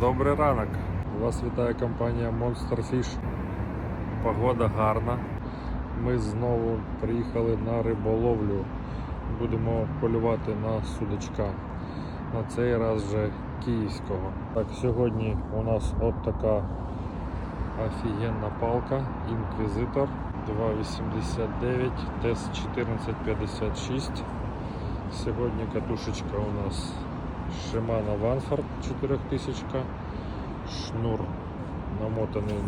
Добрий ранок. Вас вітає компанія Monster Fish. Погода гарна. Ми знову приїхали на риболовлю. Будемо полювати на судачка. На цей раз вже київського. Так, сьогодні у нас от така офігенна палка, інквізитор 2,89, ТЕС 1456. Сьогодні катушечка у нас Shimano Vanford 4000, шнур намотаний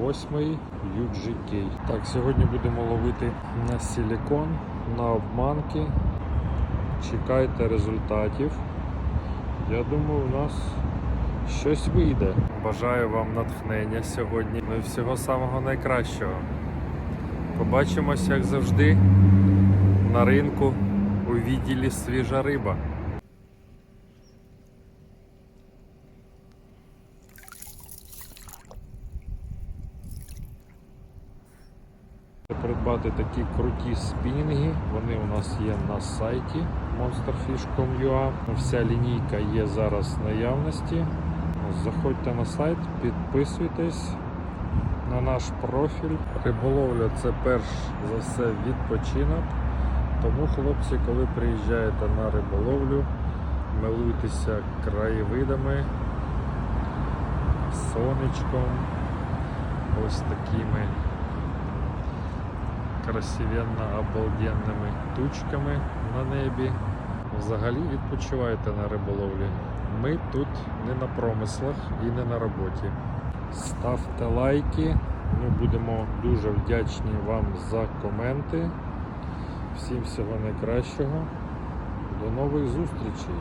0,8 UGK. Так, сьогодні будемо ловити на силікон, на обманки. Чекайте результатів. Я думаю, у нас щось вийде. Бажаю вам натхнення сьогодні. Ну і всього самого найкращого. Побачимось, як завжди, на ринку у відділі свіжа риба. Придбати такі круті спінінги. Вони у нас є на сайті monsterfish.com.ua. Вся лінійка є зараз в наявності. Заходьте на сайт, підписуйтесь на наш профіль. Риболовля це перш за все відпочинок. Тому, хлопці, коли приїжджаєте на риболовлю, милуйтеся краєвидами, сонечком, ось такими красивенно обалденними тучками на небі. Взагалі відпочивайте на риболовлі. Ми тут не на промислах і не на роботі. Ставте лайки. Ми будемо дуже вдячні вам за коменти. Всім всього найкращого. До нових зустрічей!